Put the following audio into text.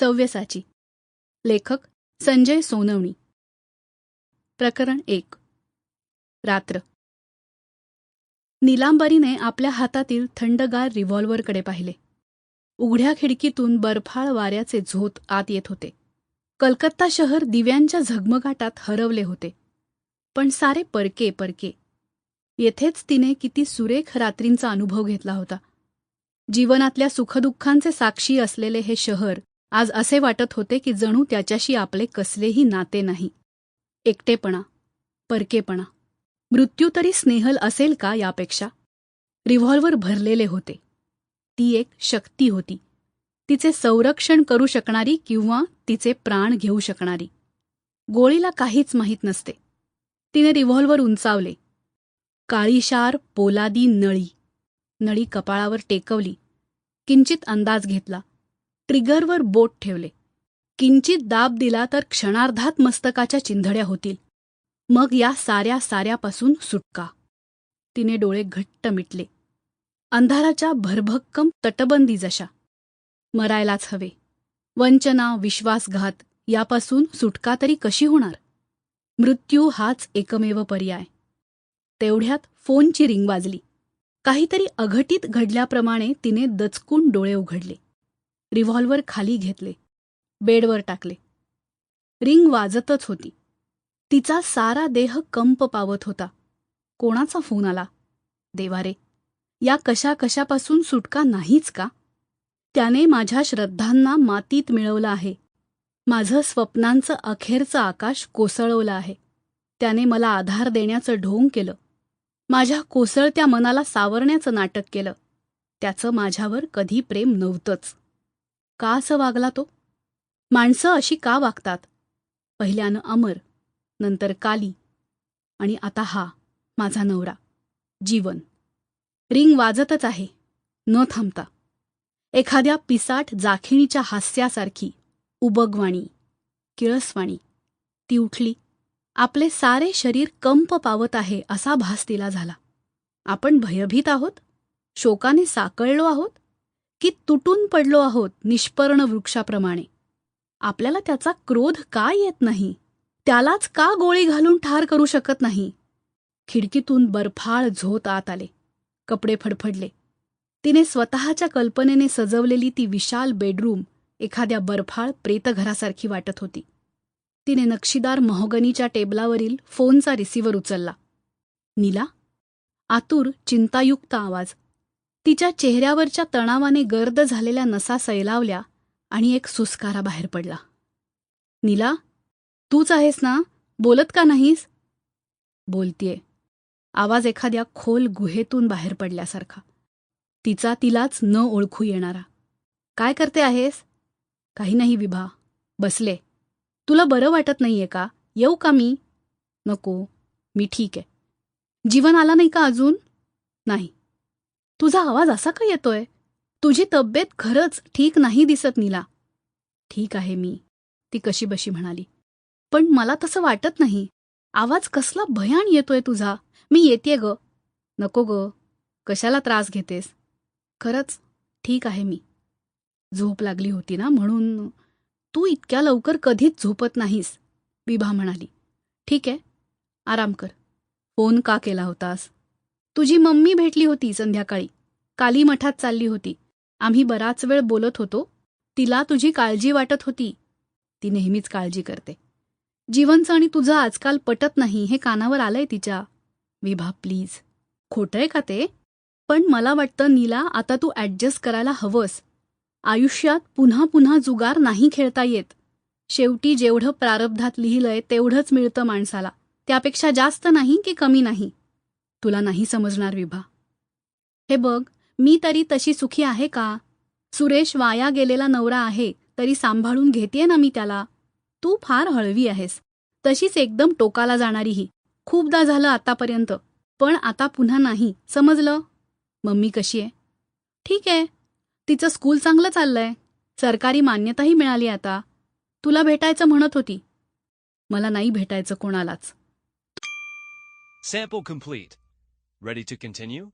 सव्यसाची. लेखक संजय सोनवणी. प्रकरण एक. रात्र. निलांबरीने आपल्या हातातील थंडगार रिव्हॉल्व्हरकडे पाहिले. उघड्या खिडकीतून बर्फाळ वाऱ्याचे झोत आत येत होते. कलकत्ता शहर दिव्यांच्या झगमगाटात हरवले होते. पण सारे परके परके. येथेच तिने किती सुरेख रात्रींचा अनुभव घेतला होता. जीवनातल्या सुखदुःखांचे साक्षी असलेले हे शहर आज असे वाटत होते की जणू त्याच्याशी आपले कसलेही नाते नाही. एकटेपणा परकेपणा. मृत्यू तरी स्नेहल असेल का यापेक्षा? रिव्हॉल्वर भरलेले होते. ती एक शक्ती होती. तिचे संरक्षण करू शकणारी किंवा तिचे प्राण घेऊ शकणारी. गोळीला काहीच माहीत नसते. तिने रिव्हॉल्वर उंचावले. काळीशार पोलादी नळी. नळी कपाळावर टेकवली. किंचित अंदाज घेतला. ट्रिगरवर बोट ठेवले. किंचित दाब दिला तर क्षणार्धात मस्तकाच्या चिंधड्या होतील. मग या साऱ्या साऱ्यापासून सुटका. तिने डोळे घट्ट मिटले. अंधाराच्या भरभक्कम तटबंदी जशा. मरायलाच हवे. वंचना विश्वासघात यापासून सुटका तरी कशी होणार? मृत्यू हाच एकमेव पर्याय. तेवढ्यात फोनची रिंग वाजली. काहीतरी अघटित घडल्याप्रमाणे तिने दचकून डोळे उघडले. रिव्हॉल्वर खाली घेतले. बेडवर टाकले. रिंग वाजतच होती. तिचा सारा देह कंप पावत होता. कोणाचा फोन आला? देवारे या कशा कशापासून सुटका नाहीच का? त्याने माझ्या श्रद्धांना मातीत मिळवलं आहे. माझं स्वप्नांचं अखेरचं आकाश कोसळवलं आहे. त्याने मला आधार देण्याचं ढोंग केलं. माझ्या कोसळत्या मनाला सावरण्याचं नाटक केलं. त्याचं माझ्यावर कधी प्रेम नव्हतंच. का असं वागला तो? माणसं अशी का वागतात? पहिल्यानं अमर नंतर काली आणि आता हा माझा नवरा जीवन. रिंग वाजतच आहे न थांबता. एखाद्या पिसाट जाखिणीच्या हास्यासारखी उबगवाणी किळसवाणी ती उठली. आपले सारे शरीर कंप पावत आहे असा भास तिला झाला. आपण भयभीत आहोत? शोकाने साकळलो आहोत? की तुटून पडलो आहोत निष्पर्ण वृक्षाप्रमाणे. आपल्याला त्याचा क्रोध का येत नाही? त्यालाच का गोळी घालून ठार करू शकत नाही? खिडकीतून बर्फाळ झोत आत आले. कपडे फडफडले. तिने स्वतःच्या कल्पनेने सजवलेली ती विशाल बेडरूम एखाद्या बर्फाळ प्रेतघरासारखी वाटत होती. तिने नक्षीदार महोगनीच्या टेबलावरील फोनचा रिसिव्हर उचलला. नीला? आतुर चिंतायुक्त आवाज. तिच्या चेहऱ्यावरच्या तणावाने गर्द झालेल्या नसा सैलावल्या आणि एक सुस्कारा बाहेर पडला. नीला तूच आहेस ना? बोलत का नाहीस? बोलतीये. आवाज एखाद्या खोल गुहेतून बाहेर पडल्यासारखा. तिचा तिलाच न ओळखू येणारा. काय करते आहेस? काही नाही विभा बसले. तुला बरं वाटत नाहीये का? येऊ का मी? नको मी ठीक आहे. जीवन आला नाही का अजून? नाही. तुझा आवाज असा का येतोय? तुझी तब्येत खरंच ठीक नाही दिसत नीला. ठीक आहे मी ती कशी बशी म्हणाली. पण मला तसं वाटत नाही. आवाज कसला भयान येतोय तुझा. मी येते ग. नको ग. कशाला त्रास घेतेस? खरंच ठीक आहे मी. झोप लागली होती ना म्हणून तू इतक्या लवकर कधीच झोपत नाहीस विभा म्हणाली. ठीक आहे आराम कर. फोन का केला होतास? तुझी मम्मी भेटली होती संध्याकाळी. काली मठात चालली होती. आम्ही बराच वेळ बोलत होतो. तिला तुझी काळजी वाटत होती. ती नेहमीच काळजी करते. जीवनचं आणि तुझं आजकाल पटत नाही हे कानावर आलंय तिच्या. विभा प्लीज. खोटंय का ते? पण मला वाटतं नीला आता तू ॲडजस्ट करायला हवंस. आयुष्यात पुन्हा पुन्हा जुगार नाही खेळता येत. शेवटी जेवढं प्रारब्धात लिहिलंय तेवढंच मिळतं माणसाला. त्यापेक्षा जास्त नाही की कमी नाही? तुला नाही समजणार विभा. हे बघ मी तरी तशी सुखी आहे का? सुरेश वाया गेलेला नवरा आहे तरी सांभाळून घेतेय ना मी त्याला? तू फार हळवी आहेस. तशीच एकदम टोकाला जाणारीही खूपदा झालं आतापर्यंत पण आता पुन्हा नाही. समजलं? मम्मी कशी आहे? ठीक आहे. तिचं स्कूल चांगलं चाललंय. सरकारी मान्यताही मिळाली आता. तुला भेटायचं म्हणत होती. मला नाही भेटायचं कोणालाच. Sample. Ready to continue?